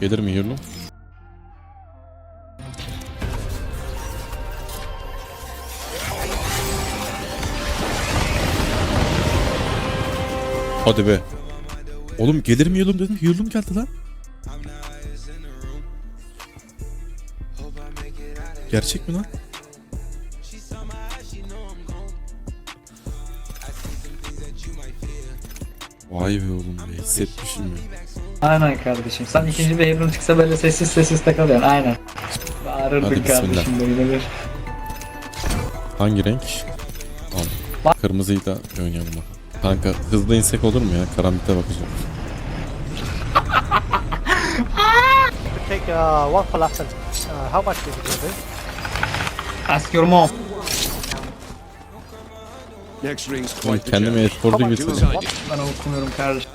Gelir mi yürlüm? Hadi be. Oğlum gelir mi yürlüm dedim. Yürlüm geldi lan. Gerçek mi lan? Vay be oğlum be hissetmişim ya. Aynen kardeşim. Sen ikinci bir Hebron çıksa böyle sessiz sessiz takılıyorsun. Aynen. Hadi Bağırırdık bismillah. kardeşim böyle bir. Hangi renk? Al. Kırmızıyı da oynayalım bakalım. Kanka hızlı insek olur mu ya? Karambite bakacağım. Take uh, one falafel. Uh, how much did you give it? Ask your mom. Next ring's Oğlum quite the kendimi challenge. gibi sided. Ben okumuyorum kardeşim.